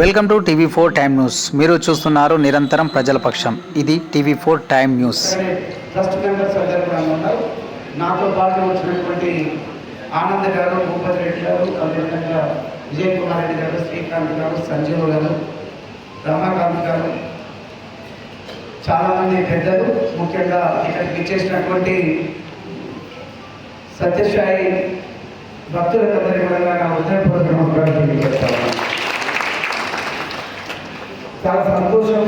Welcome to TV four time news. మీరు చూస్తున్నారు నిరంతరం ప్రజల పక్షం. ఇది TV four time news. Trust members నాతో పాటు వచ్చినటువంటి ఆనంద్ గారు భూపతి రెడ్డి గారు అదేవిధంగా విజయ్ కుమార్ రెడ్డి గారు శ్రీకాంత్ గారు సంజీవ్ గారు రమాకాంత్ గారు చాలామంది పెద్దలు ముఖ్యంగా ఇక్కడికి ఇచ్చేసినటువంటి సత్యసాయి భక్తులందరికీ కూడా నా హృదయపూర్వక చాలా సంతోషం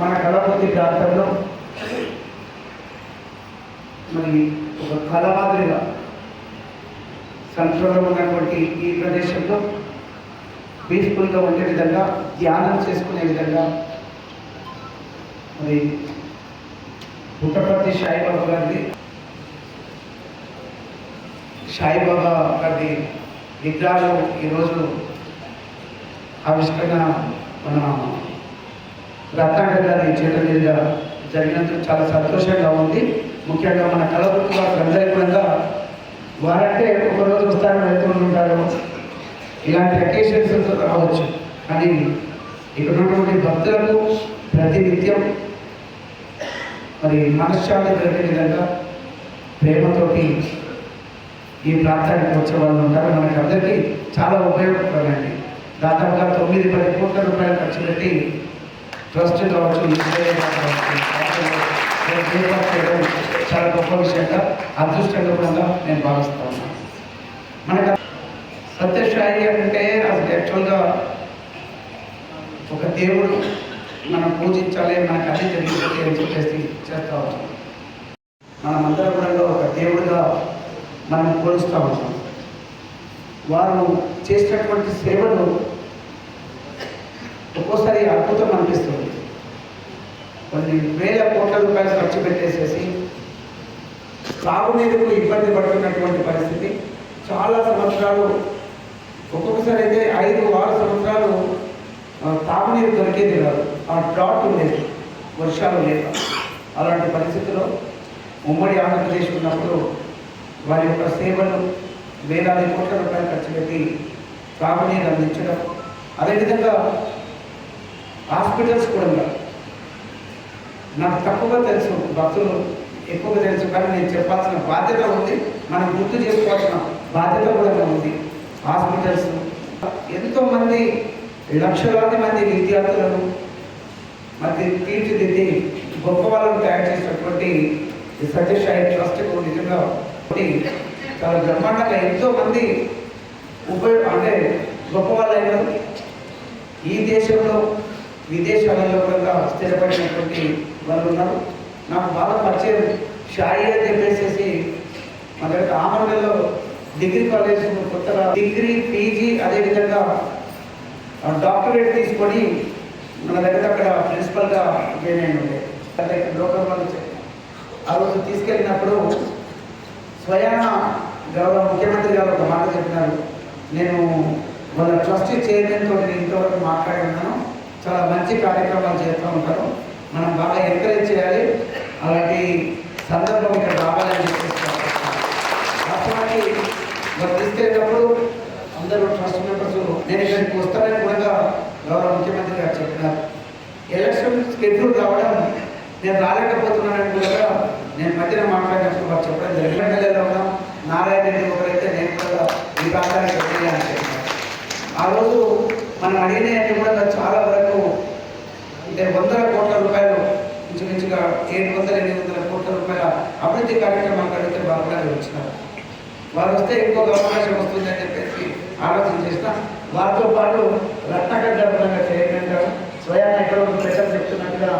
మన కళాపతి ప్రాంతంలో. మరి ఒక కళ మాదిరిగా సంతోషంలో ఉన్నటువంటి ఈ ప్రదేశంలో పీస్ఫుల్గా ఉండే విధంగా ధ్యానం చేసుకునే విధంగా మరి పుట్టపర్తి సాయిబాబా గారిది సాయిబాబా గారి విగ్రహాలు ఈరోజు ఆవిష్కరణ మన రత్నాకర్ గారి చేతుల మీదుగా జరిగినందుకు చాలా సంతోషంగా ఉంది. ముఖ్యంగా మన కళావృత్తి వారు వారంటే ఒక రోజు వస్తారు వెళ్తూ ఉంటారు. ఇలాంటి అకేషన్స్ రావచ్చు. కానీ ఇక్కడ ఉన్నటువంటి భక్తులకు ప్రతినిత్యం మరి మనశ్శాంతి కలిగే విధంగా ప్రేమతోటి ఈ ప్రాంతానికి వచ్చే వాళ్ళు ఉంటారు. మనకి అందరికీ చాలా ఉపయోగకరమండి దాదాపుగా తొమ్మిది పది కోట్ల రూపాయలు ఖర్చు పెట్టి ట్రస్ట్ కావచ్చు చేయడం చాలా గొప్ప విషయంగా అదృష్టంగా కూడా నేను భావిస్తాను మనకు సత్యశాయి అంటే అసలు యాక్చువల్గా ఒక దేవుడు మనం పూజించాలి మనకు అన్ని జరిగిపోతే అని చెప్పేసి చేస్తూ ఉంటాం. మనమందరం కూడా ఒక దేవుడిగా మనం కొలుస్తూ ఉంటాం. వారు చేసినటువంటి సేవలు ఒక్కోసారి అద్భుతం అనిపిస్తుంది కొన్ని వేల కోట్ల రూపాయలు ఖర్చు పెట్టేసేసి తాగునీరుకు ఇబ్బంది పడుతున్నటువంటి పరిస్థితి. చాలా సంవత్సరాలు ఒక్కొక్కసారి అయితే ఐదు ఆరు సంవత్సరాలు తాగునీరు దొరికేది కాదు. ఆ డ్రాట్ ఉండేది. వర్షాలు లేక. అలాంటి పరిస్థితుల్లో ఉమ్మడి ఆంధ్రప్రదేశ్ ఉన్నప్పుడు వారి యొక్క సేవలు వేలాది కోట్ల రూపాయలు ఖర్చు పెట్టి తాగునీరు అందించడం. అదేవిధంగా హాస్పిటల్స్ కూడా ఉన్నారు. నాకు తక్కువగా తెలుసు భక్తులు ఎక్కువగా తెలుసు కానీ నేను చెప్పాల్సిన బాధ్యత ఉంది. మనం గుర్తు చేసుకోవాల్సిన బాధ్యత కూడా ఉంది. హాస్పిటల్స్ ఎంతోమంది లక్షలాది మంది విద్యార్థులను మరి తీర్చిదిద్ది గొప్ప వాళ్ళను తయారు చేసినటువంటి ఈ సత్యసాయి ట్రస్ట్కు నిజంగా ఒకటి చాలా బ్రహ్మాండంగా ఎంతో మంది ఉపయోగ అంటే గొప్ప వాళ్ళైనారు ఈ దేశంలో విదేశాలలో కూడా స్థిరపడినటువంటి వాళ్ళు ఉన్నారు నాకు బాగా పరిచయం. షాయి అని చెప్పేసి మన దగ్గర ఆమరణలో డిగ్రీ కాలేజ్ కొత్తగా డిగ్రీ పీజీ అదేవిధంగా డాక్టరేట్ తీసుకొని మన దగ్గర అక్కడ ప్రిన్సిపల్గా జాయిన్ అయి ఉండే. లోకల్ వాళ్ళు ఆ రోజు తీసుకెళ్ళినప్పుడు స్వయాన గౌరవ ముఖ్యమంత్రి గారు ఒక మాట చెప్పినారు. నేను వాళ్ళ ట్రస్ట్ చైర్మన్ తోటి నేను ఇంతవరకు మాట్లాడి ఉన్నాను. చాలా మంచి కార్యక్రమాలు చేస్తూ ఉంటారు మనం బాగా ఎంకరేజ్ చేయాలి. అలాంటి సందర్భం ఇక్కడ రావాలని చెప్పేసి వాస్తవానికి వారు తీసుకెళ్ళినప్పుడు అందరూ ట్రస్ట్ మెంబర్స్ నేను ఇక్కడికి వస్తానని కూడా గౌరవ ముఖ్యమంత్రి గారు చెప్పినారు. ఎలక్షన్ షెడ్యూల్ రావడం నేను రాలేకపోతున్నానని కూడా నేను మధ్యన మాట్లాడినప్పుడు వారు చెప్పడం జరిగింది. ఎమ్మెల్యేలో ఉన్నాం. నారాయణ రెడ్డి ఒకరైతే నేను కూడా ఈ ప్రాంతానికి వెళ్ళి అని చెప్పినారు. ఆ రోజు మనం అడిగినవన్నీ కూడా చాలా వరకు అంటే వందల కోట్ల రూపాయలు ఏడు వందల ఎనిమిది వందల కోట్ల రూపాయల అభివృద్ధి కార్యక్రమాలు అడిగితే వారు వచ్చినారు. వారు వస్తే ఇంకొక అవకాశం వస్తుందని చెప్పేసి ఆలోచన చేసిన వారితో పాటు రత్నాకర్ గారు స్వయం చైర్మన్ గారు ఒక ప్రజలు చెప్తున్నట్టుగా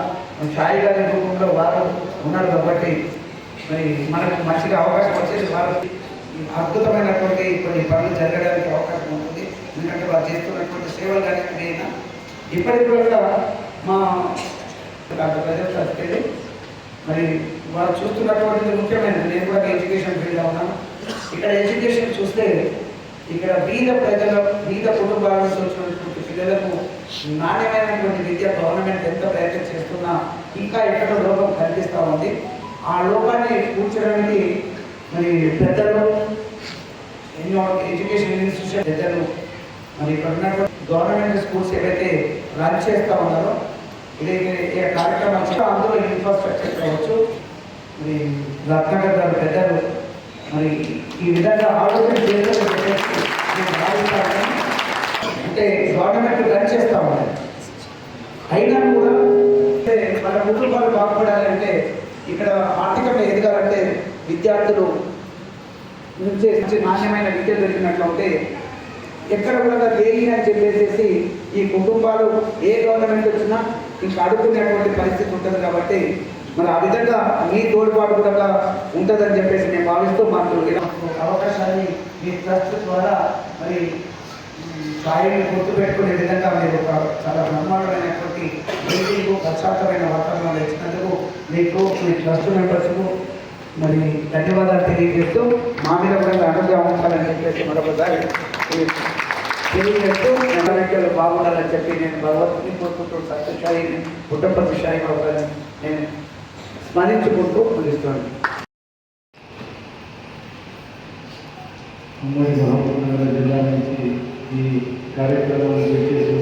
సాయి గారి రూపంలో వారు ఉన్నారు కాబట్టి మరి మనకు మంచిగా అవకాశం వచ్చేసి వారు. అద్భుతమైనటువంటి కొన్ని పనులు జరగడానికి అవకాశం ఉంటుంది. ఎందుకంటే వారు చేస్తున్నటువంటి సేవలు కానీ అయినా ఇప్పటికి కూడా మా ప్రజలు మరి మనం చూస్తున్నటువంటిది ముఖ్యమైనది. నేను కూడా ఎడ్యుకేషన్ ఫీల్డ్ ఉన్నాను. ఇక్కడ ఎడ్యుకేషన్ చూస్తే ఇక్కడ బీద ప్రజల బీద కుటుంబాల నుంచి వచ్చినటువంటి పిల్లలకు నాణ్యమైనటువంటి విద్య గవర్నమెంట్ ఎంత ప్రయత్నం చేస్తున్నా ఇంకా ఎక్కడ లోపం కనిపిస్తూ ఉంది. ఆ లోపాన్ని కూర్చోడానికి మరి పెద్దలు ఎన్నో ఎడ్యుకేషన్ ఇన్స్టిట్యూషన్ పెద్దలు మరి ఇక్కడ ఉన్నటువంటి గవర్నమెంట్ స్కూల్స్ ఏవైతే రన్ చేస్తూ ఉన్నారో ఇది కార్యక్రమం అందులో ఇన్ఫ్రాస్ట్రక్చర్ కావచ్చు మరి రత్నగర్ గారు పెద్దలు. మరి ఈ విధంగా ఆలోచన అంటే గవర్నమెంట్ రన్ చేస్తూ అయినా కూడా అంటే మన కుటుంబాలు బాగుపడాలంటే ఇక్కడ ఆర్థికంగా ఎదగాలంటే విద్యార్థులు నుంచి నాణ్యమైన విద్య దొరికినట్లయితే ఎక్కడ కూడా దేని అని చెప్పేసి ఈ కుటుంబాలు ఏ గవర్నమెంట్ వచ్చినా ఇంకా అడుగుకునేటువంటి పరిస్థితి ఉంటుంది కాబట్టి మరి ఆ విధంగా మీ తోడ్పాటు కూడా ఉంటుందని చెప్పేసి నేను భావిస్తూ మాకు అవకాశాన్ని మీ ట్రస్ట్ ద్వారా మరి స్థాయిని గుర్తుపెట్టుకునే విధంగా మీరు ఒక చాలా బ్రహ్మాండమైనటువంటి మీటింగ్ ప్రశాంతమైన వాతావరణంలో ఇచ్చినందుకు మీకు మీ ట్రస్ట్ మెంబర్స్కు మరి ధన్యవాదాలు తెలియజేస్తూ మా మీద కూడా అనుగ్రహం ఉండాలని చెప్పేసి మరొకసారి తెలియజేస్తూ నెలరెక్కలు బాగుండాలని చెప్పి నేను భగవద్ని కోరుకుంటూ సత్యశాయిని పుట్టపతి శాయి ఒకరిని నేను స్మరించుకుంటూ ముగిస్తాను ఉమ్మడి మహబూబ్నగర్ జిల్లా నుంచి ఈ కార్యక్రమాన్ని చేసి